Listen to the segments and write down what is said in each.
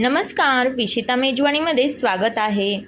नमस्कार विशिता मेजवानीमध्ये स्वागत आहे.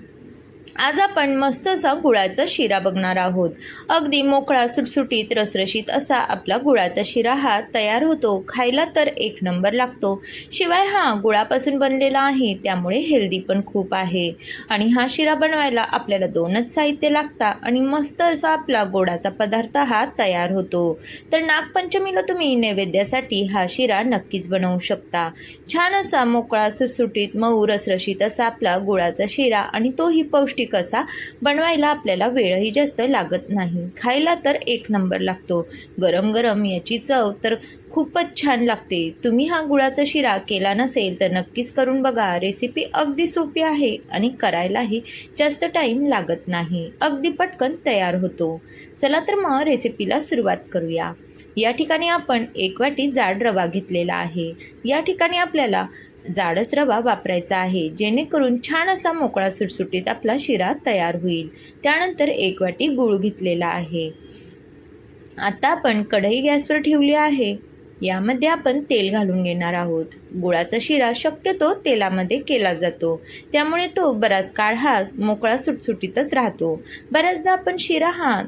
आज आपण मस्त असा गुळाचा शिरा बघणार आहोत. अगदी मोकळा सुटसुटीत रसरशीत असा आपला गुळाचा शिरा हा तयार होतो. खायला तर एक नंबर लागतो. शिवाय हा गुळापासून बनलेला आहे त्यामुळे हेल्दी पण खूप आहे. आणि हा शिरा बनवायला आपल्याला दोनच साहित्य लागतात आणि मस्त असा आपला गोडाचा पदार्थ हा तयार होतो. तर नागपंचमीला तुम्ही नैवेद्यासाठी हा शिरा नक्कीच बनवू शकता. छान असा मोकळा सुटसुटीत मऊ रसरशीत असा आपला गुळाचा शिरा आणि तोही पौष्टिक असा बनवायला आपल्याला वेळही जास्त लागत नाही. खायला तर एक नंबर लागतो. गरम गरम याची चव तर खूपच छान लागते. तुम्ही हा गुळाचा शिरा केला नसेल तर नक्कीच करून बघा. रेसिपी अगदी सोपी आहे आणि करायलाही जास्त टाईम लागत नाही. अगदी पटकन तयार होतो. चला तर मग रेसिपीला सुरुवात करूया. या ठिकाणी आपण एक वाटी जाड रवा घेतलेला आहे. या ठिकाणी आपल्याला जाडच रवा वापरायचा आहे. जेणेकरून छान असा मोकळा सुटसुटीत आपला शिरा तयार होईल. त्यानंतर एक वाटी गूळ घेतलेला आहे. आता आपण कढई गॅसवर ठेवली आहे. यामध्ये आपण तेल घालून घेणार आहोत. गुळाचा शिरा शक्यतो तेलामध्ये केला जातो. त्यामुळे तो बराच काळ हा मोकळा सुटसुटीतच राहतो. बऱ्याचदा आपण शिरा हा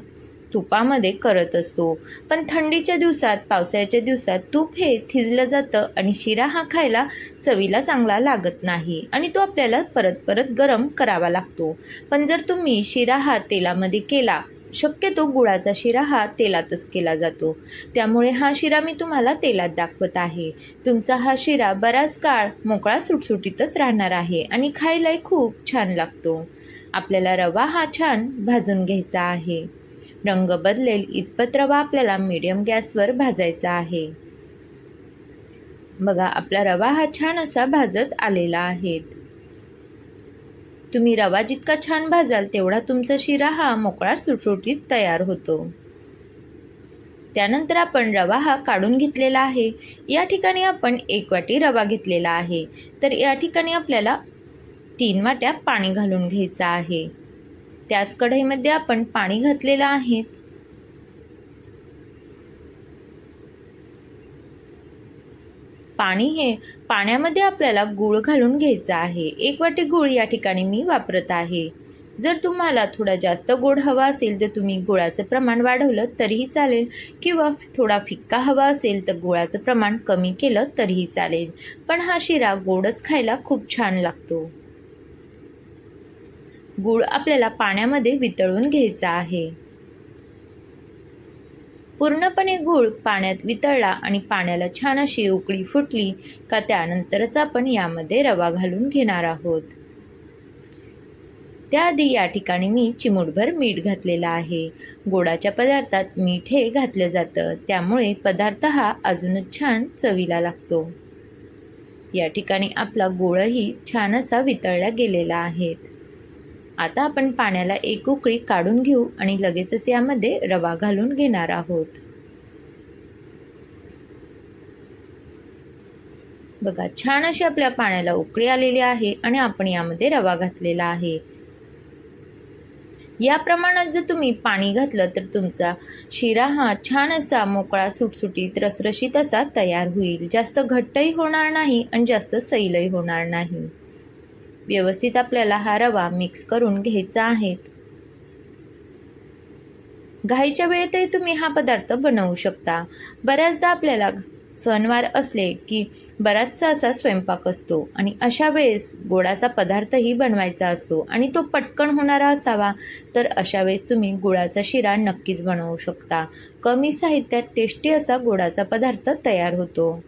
तुपामध्ये करत असतो. पण थंडीच्या दिवसात पावसाळ्याच्या दिवसात तूप हे थिजलं जातं आणि शिरा हा खायला चवीला चांगला लागत नाही आणि तो आपल्याला परत परत गरम करावा लागतो. पण जर तुम्ही शिरा हा तेलामध्ये केला शक्यतो गुळाचा शिरा हा तेलातच केला जातो. त्यामुळे हा शिरा मी तुम्हाला तेलात दाखवत आहे. तुमचा हा शिरा बराच काळ मोकळा सुटसुटीतच राहणार आहे आणि खायलाही खूप छान लागतो. आपल्याला रवा हा छान भाजून घ्यायचा आहे. रंग बदलेल इतपत रवा आपल्याला मीडियम गॅसवर भाजायचा आहे. बघा आपला रवा हा छान असा भाजत आलेला आहे. तुम्ही रवा जितका छान भाजाल तेवढा तुमचा शिरा हा मोकळा सुटसुटीत तयार होतो. त्यानंतर आपण रवा हा काढून घेतलेला आहे. या ठिकाणी आपण एक वाटी रवा घेतलेला आहे. तर या ठिकाणी आपल्याला तीन वाट्या पाणी घालून घ्यायचं आहे. त्याच कढईमध्ये आपण पाणी घातलेलं आहे. पाणी हे पाण्यामध्ये आपल्याला गूळ घालून घ्यायचा आहे. एक वाटी गूळ या ठिकाणी मी वापरत आहे. जर तुम्हाला थोडा जास्त गोड हवा असेल तर तुम्ही गुळाचं प्रमाण वाढवलं तरीही चालेल. किंवा थोडा फिक्का हवा असेल तर गुळाचं प्रमाण कमी केलं तरीही चालेल. पण हा शिरा गोडच खायला खूप छान लागतो. गूळ आपल्याला पाण्यामध्ये वितळून घ्यायचा आहे. पूर्णपणे गूळ पाण्यात वितळला आणि पाण्याला छान अशी उकळी फुटली का त्यानंतरच आपण यामध्ये रवा घालून घेणार आहोत. त्याआधी या ठिकाणी मी चिमूटभर मीठ घातलेला आहे. गोडाच्या पदार्थात मीठ हे घातलं जातं. त्यामुळे पदार्थ हा अजूनच छान चवीला लागतो. या ठिकाणी आपला गोळही छान असा वितळला गेलेला आहेत आता आपण पाण्याला एक उकळी काढून घेऊ आणि लगेचच यामध्ये रवा घालून घेणार आहोत. बघा छान अशी आपल्या पाण्याला उकळी आलेली आहे आणि आपण यामध्ये रवा घातलेला आहे. या प्रमाणात जर तुम्ही पाणी घातलं तर तुमचा शिरा हा छान असा मोकळा सुटसुटीत रसरशीत असा तयार होईल. जास्त घट्टही होणार नाही आणि जास्त सैलही होणार नाही. व्यवस्थित आपल्याला हा रवा मिक्स करून घ्यायचा आहे. घाईच्या वेळेतही तुम्ही हा पदार्थ बनवू शकता. बऱ्याचदा आपल्याला सणवार असले की बराचसा असा स्वयंपाक असतो आणि अशा वेळेस गोडाचा पदार्थही बनवायचा असतो आणि तो पटकन होणारा असावा तर अशा वेळेस तुम्ही गुळाचा शिरा नक्कीच बनवू शकता. कमी साहित्यात टेस्टी असा गोडाचा पदार्थ तयार होतो.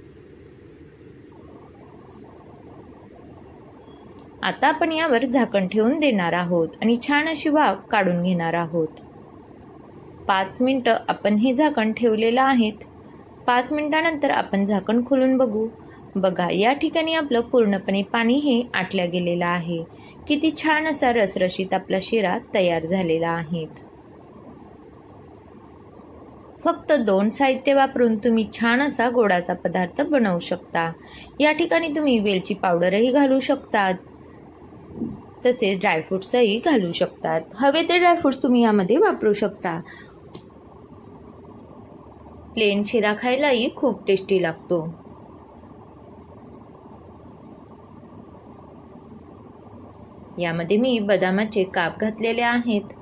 आता आपण यावर झाकण ठेवून देणार आहोत आणि छान अशी वाफ काढून घेणार आहोत. पाच मिनटं आपण हे झाकण ठेवलेलं आहेत. पाच मिनटानंतर आपण झाकण खोलून बघू. बघा या ठिकाणी आपलं पूर्णपणे पाणी हे आटल्या गेलेलं आहे. किती छान असा रसरशीत आपला शिरा तयार झालेला आहे. फक्त दोन साहित्य वापरून तुम्ही छान असा गोडाचा पदार्थ बनवू शकता. या ठिकाणी तुम्ही वेलची पावडरही घालू शकता तसेच ड्रायफ्रूट्सही घालू शकतात. हवे ते ड्रायफ्रूट्स तुम्ही यामध्ये वापरू शकता. प्लेन शिरा खायलाही खूप टेस्टी लागतो. यामध्ये मी बदामाचे काप घातलेले आहेत.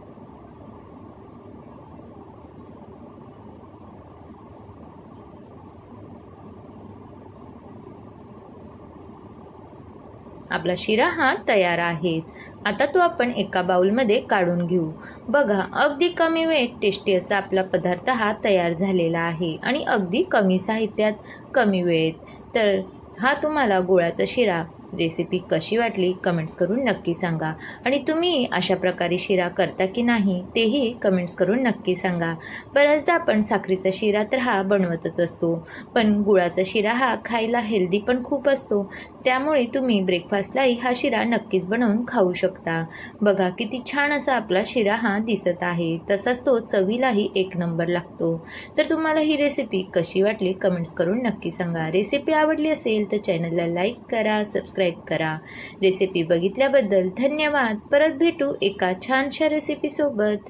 आपला शिरा हा तयार आहे. आता तो आपण एका बाउलमध्ये काढून घेऊ. बघा अगदी कमी वेळेत टेस्टी असा आपला पदार्थ हा तयार झालेला आहे आणि अगदी कमी साहित्यात कमी वेळेत. तर हा तुम्हाला गुळाचा शिरा रेसिपी कशी वाटली कमेंट्स करून नक्की सांगा. आणि तुम्ही अशा प्रकारे शिरा करता की नाही तेही कमेंट्स करून नक्की सांगा. बऱ्याचदा आपण साखरेचा शिरा तर हा बनवतच असतो पण गुळाचा शिरा हा खायला हेल्दी पण खूप असतो. त्यामुळे तुम्ही ब्रेकफास्टलाही हा शिरा नक्कीच बनवून खाऊ शकता. बघा किती छान असा आपला शिरा हा दिसत आहे. तसाच तो चवीलाही एक नंबर लागतो. तर तुम्हाला ही रेसिपी कशी वाटली कमेंट्स करून नक्की सांगा. रेसिपी आवडली असेल तर चॅनलला लाईक करा सबस्क्राईब करा. रेसिपी बघितल्याबद्दल धन्यवाद. परत भेटू एका छानशा रेसिपीसोबत